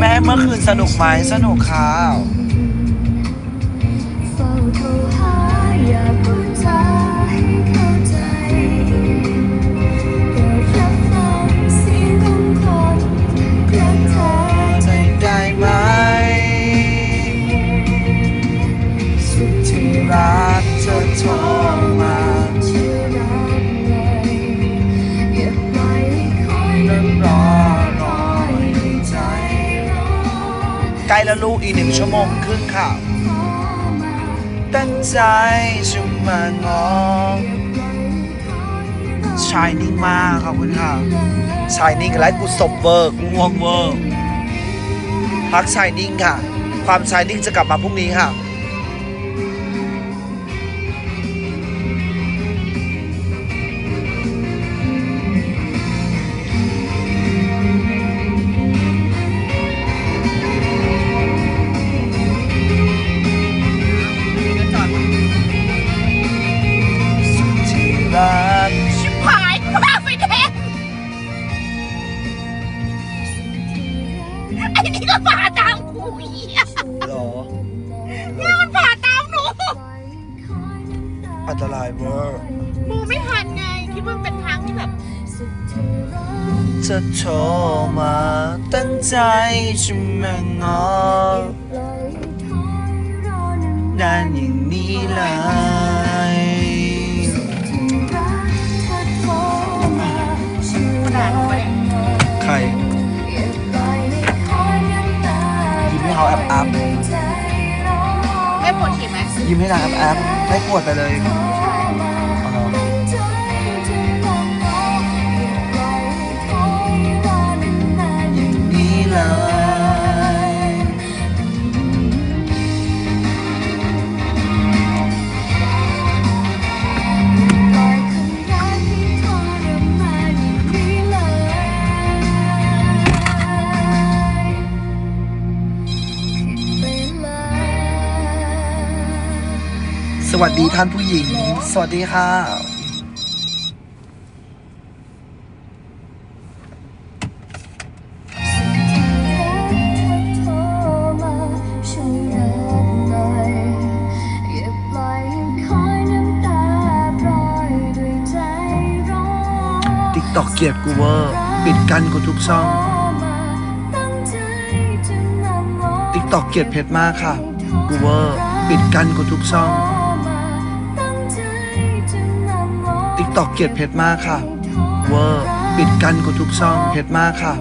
แม่เมื่อคืนสนุกไหมสนุกครั ล้แล้วลูกอีกหนึ่งชั่วโมงครึ่งค่ะ ตั้งใจจะมางอชายนิ่งมากขอบคุณค่ะชายนิ่งและกูศพเวอร์กูง่วงเวอร์พักชายนิ่งค่ะ ความชายนิ่งจะกลับมาพรุ่งนี้ค่ะ ไอ้นี่ก็ผ่าตามกูอีกหรอเนี่ยมันผ่าตามหนูอันตรายเวอร์กูไม่ทันไง คิดว่ามันเป็นทางที่แบบจะโทรมาตั้งใจจะมางอนานอย่างนี้เลย อบอัพไม่ปวดฉี่ไหมยิ้มให้นางแอบแอบให้ปวดไปเลยอ๋อ สวัสดีท่านผู้หญิง สวัสดีค่ะ ติ๊กตอกเกลียดกูเวอร์ ปิดกั้นกูทุกช่อง ติ๊กตอกเกลียดเพชรมากค่ะ กูเวอร์ ปิดกั้นกูทุกช่อง ตอกเกลียดเพชรมากค่ะ เวอร์ปิดกันกูทุกซ่องเพชรมากค่ะ